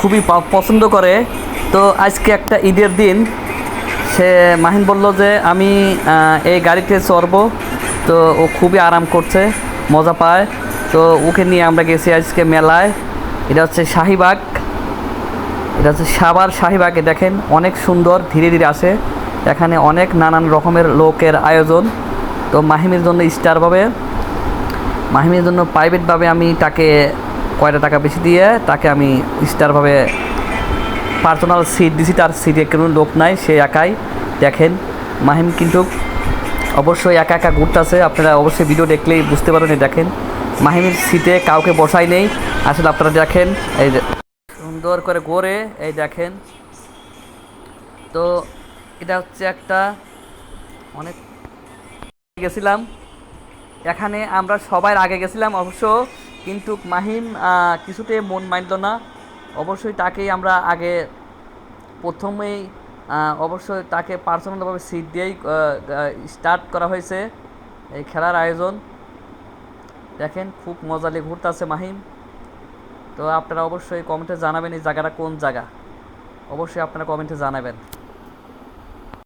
খুবই পছন্দ করে। তো আজকে একটা ঈদের দিন। সে মাহিন বলল যে, আমি এই গাড়িতে চড়বো। তো ও খুবই আরাম করছে, মজা পায়। তো ওকে নিয়ে আমরা গেছি আজকে মেলায়। এটা হচ্ছে শাহিবাগ এটা হচ্ছে সাবার শাহিবাগে দেখেন। অনেক সুন্দর, ধীরে ধীরে আসে। এখানে অনেক নানান রকমের লোকের আয়োজন। তো মাহিমের জন্য স্টার পাবে মাহিমের জন্য প্রাইভেটভাবে আমি তাকে কয়টা টাকা বেশি দিয়ে তাকে আমি স্টারভাবে পার্সোনাল সিট দিছি, তার সিটে কোনো লোক নাই, সে একাই। দেখেন, মাহিম কিন্তু অবশ্যই একা একা ঘুরতেছে। আপনারা অবশ্যই ভিডিও দেখলেই বুঝতে পারেন দেখেন, মাহিমের সিটে কাউকে বসাই নেই। আসলে আপনারা দেখেন, এই সুন্দর করে ঘোরে, এই দেখেন। তো এটা হচ্ছে একটা অনেক গেছিলাম। এখানে আমরা সবাই আগে গেছিলাম, অবশ্য কিন্তু মাহিম কিছুতে মন মানল না। অবশ্যই তাকেই আমরা আগে প্রথমেই অবশ্যই তাকে পার্সোনালভাবে সিট দিয়েই স্টার্ট করা হয়েছে এই খেলার আয়োজন। দেখেন খুব মজালে ঘুরতেছে মাহিম। তো আপনারা অবশ্যই কমেন্টে জানাবেন এই জায়গাটা কোন জায়গা। অবশ্যই আপনারা কমেন্টে জানাবেন।